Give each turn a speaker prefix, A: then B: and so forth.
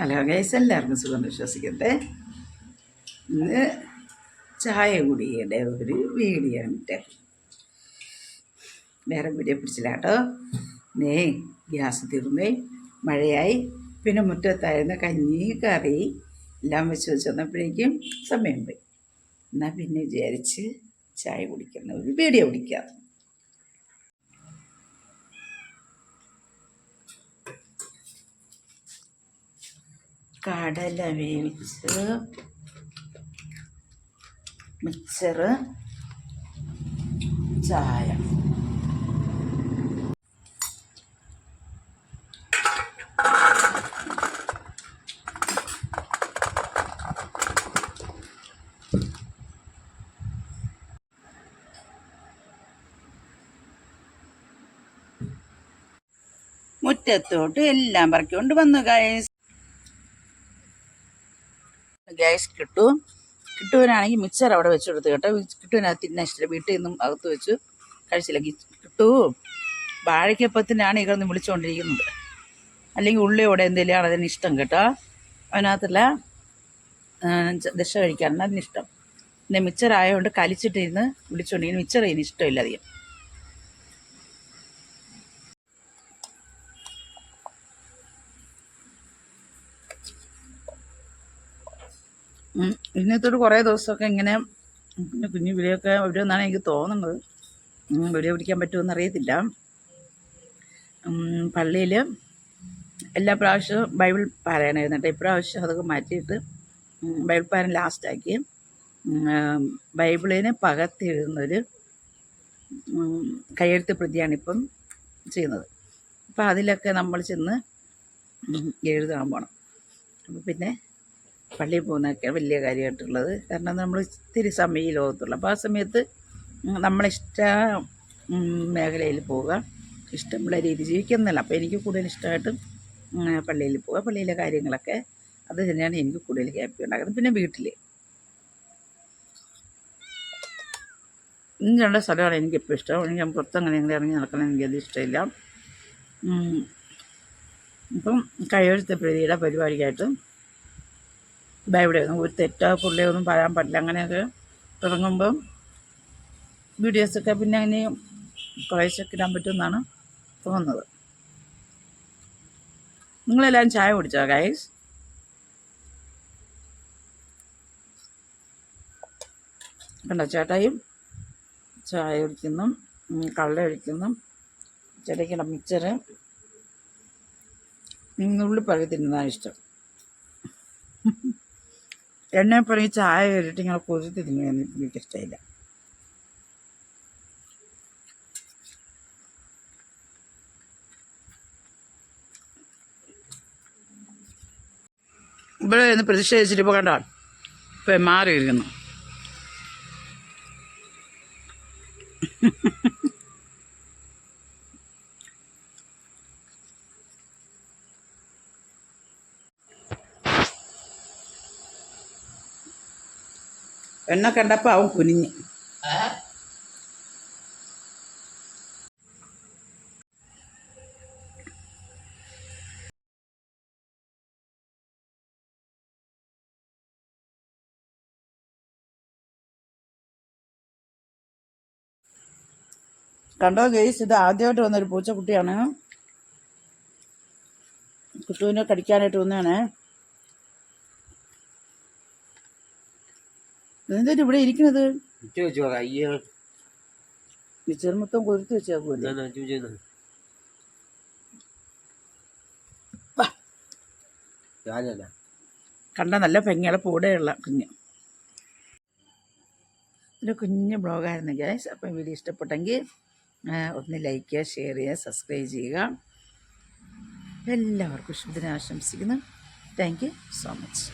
A: Hello guys എല്ലാവർക്കും സുഖം വിശ്വസിക്കട്ടെ. ഇന്ന് ചായ കുടിയുടെ ഒരു വീഡിയോ ഉണ്ട്. വേറെ വീഡിയോ പിടിച്ചില്ല കേട്ടോ. നേ ഗ്യാസ് തീർന്നേ. മഴയായി. പിന്നെ മുറ്റത്തായിരുന്ന കഞ്ഞി കറി എല്ലാം വെച്ച് വെച്ച് വന്നപ്പോഴേക്കും സമയം പോയി. എന്നാൽ പിന്നെ വിചാരിച്ച് ചായ കുടിക്കുന്ന ഒരു വീഡിയോ പിടിക്കാം. കടല വേവിച്ച് മിക്സറ് ചായ. മുറ്റത്തോട്ട് എല്ലാം പറക്കൊണ്ട് വന്നു ഗൈസ് ഗ്യാസ് കിട്ടും. കിട്ടുവാനാണെങ്കിൽ മിക്സർ അവിടെ വെച്ച് കൊടുത്ത് കേട്ടോ. കിട്ടുവിനകത്ത് തിന്നാൻ ഇഷ്ടമില്ല വീട്ടിൽ നിന്നും അകത്ത് വെച്ച് കഴിച്ചില്ല. കിട്ടൂ. വാഴയ്ക്കപ്പത്തിനാണ് ഇവിടെ നിന്ന് വിളിച്ചുകൊണ്ടിരിക്കുന്നത് അല്ലെങ്കിൽ ഉള്ളിയോടെ എന്തെങ്കിലും അതിന് ഇഷ്ടം കേട്ടോ. അതിനകത്തുള്ള ദശ കഴിക്കാനാണ് അതിനിഷ്ടം. പിന്നെ മിക്സർ ആയതുകൊണ്ട് കലിച്ചിട്ടിരുന്ന് വിളിച്ചുകൊണ്ടിരിക്കുന്നു മിക്സർ ഇതിന് ഇഷ്ടമില്ല അധികം. ഉം. ഇതിനകത്തോട് കുറേ ദിവസമൊക്കെ ഇങ്ങനെ പിന്നെ കുഞ്ഞു വിളിയൊക്കെ വരുമെന്നാണ് എനിക്ക് തോന്നുന്നത്. വീഡിയോ പിടിക്കാൻ പറ്റുമെന്ന് അറിയത്തില്ല. പള്ളിയിൽ എല്ലാ പ്രാവശ്യവും ബൈബിൾ പാരായണമായിരുന്നു കേട്ടോ ഇപ്രാവശ്യം അതൊക്കെ മാറ്റിയിട്ട് ബൈബിൾ പാരായണം ലാസ്റ്റാക്കി ബൈബിളിനെ പകർത്തെഴുതുന്നൊരു ഉം, കയ്യെഴുത്ത് പ്രതിയാണിപ്പം ചെയ്യുന്നത്. അപ്പോൾ അതിലൊക്കെ നമ്മൾ ചെന്ന് എഴുതാൻ പോകണം അപ്പോൾ പിന്നെ പള്ളിയിൽ പോകുന്നതൊക്കെ വലിയ കാര്യമായിട്ടുള്ളത്. കാരണം നമ്മൾ ഇത്തിരി സമയം ലോകത്തുള്ളൂ. അപ്പോൾ ആ സമയത്ത് നമ്മളിഷ്ട മേഖലയിൽ പോവുക. ഇഷ്ടമുള്ള രീതി ജീവിക്കുന്നില്ല അപ്പോൾ എനിക്ക് കൂടുതൽ ഇഷ്ടമായിട്ടും പള്ളിയിൽ പോവുക. പള്ളിയിലെ കാര്യങ്ങളൊക്കെ അത് തന്നെയാണ് എനിക്ക് കൂടുതൽ ഹാപ്പി ഉണ്ടാക്കുന്നത് പിന്നെ വീട്ടിൽ ഇങ്ങനെയുള്ള സ്ഥലമാണ് എനിക്കിപ്പോൾ ഇഷ്ടം. ഞാൻ പുറത്തങ്ങനെ ഇങ്ങനെ ഇറങ്ങി നടക്കണം എനിക്കത് ഇഷ്ടമില്ല. ഇപ്പം കയ്യെഴുത്ത് പ്രതിയുടെ പരിപാടിക്കായിട്ട് ബൈബിളെ ഒരു തെറ്റോ പുള്ളിയോ ഒന്നും പറയാൻ പറ്റില്ല. അങ്ങനെയൊക്കെ തുടങ്ങുമ്പം വീഡിയോസൊക്കെ പിന്നെ അങ്ങനെ കുറേശ്ശൊക്കെ ഇടാൻ പറ്റുമെന്നാണ് തോന്നുന്നത്. നിങ്ങളെല്ലാവരും ചായ കുടിച്ചോ ഗൈസ് കണ്ടോ ചേട്ടായും ചായ ഒഴിക്കുന്നു കള്ള ഒഴിക്കുന്നു ചേട്ടയ്ക്കുള്ള മിക്സറ് ഉള്ളി പഴകി തിന്നുന്നതാണ് ഇഷ്ടം. എണ്ണ പറഞ്ഞ് ചായ കയറിയിട്ട് ഇങ്ങനെ കൊതിട്ട് എനിക്ക് എനിക്കിഷ്ടമില്ല ഇവിടെ നിന്ന് പ്രതിഷേധിച്ചിട്ട് ഇപ്പോൾ കണ്ടോ? ഇപ്പം മാറിയിരിക്കുന്നു എണ്ണ കണ്ടപ്പോൾ അവൻ കുനിഞ്ഞ്. കണ്ടോ ഗെയ്സ് ഇത് ആദ്യമായിട്ട് വന്നൊരു പൂച്ചക്കുട്ടിയാണ്. കുട്ടുവിനെ കടിക്കാനായിട്ട് വന്നതാണ്. എന്തിട്ട് ഇവിടെ
B: ഇരിക്കണത്
A: മിച്ചർ മൊത്തം കൊരുത്ത്
B: വെച്ചാ പോലെ.
A: കണ്ട നല്ല പെങ്ങളെ പൂടെയുള്ള കുഞ്ഞ്. ഒരു കുഞ്ഞ് ബ്ലോഗായിരുന്നു ഗ്യാസ് അപ്പം വീഡിയോ ഇഷ്ടപ്പെട്ടെങ്കിൽ ഒന്ന് ലൈക്ക് ചെയ്യുക ഷെയർ ചെയ്യുക സബ്സ്ക്രൈബ് ചെയ്യുക. എല്ലാവർക്കും ശുഭദിനം ആശംസിക്കുന്നു. Thank you so much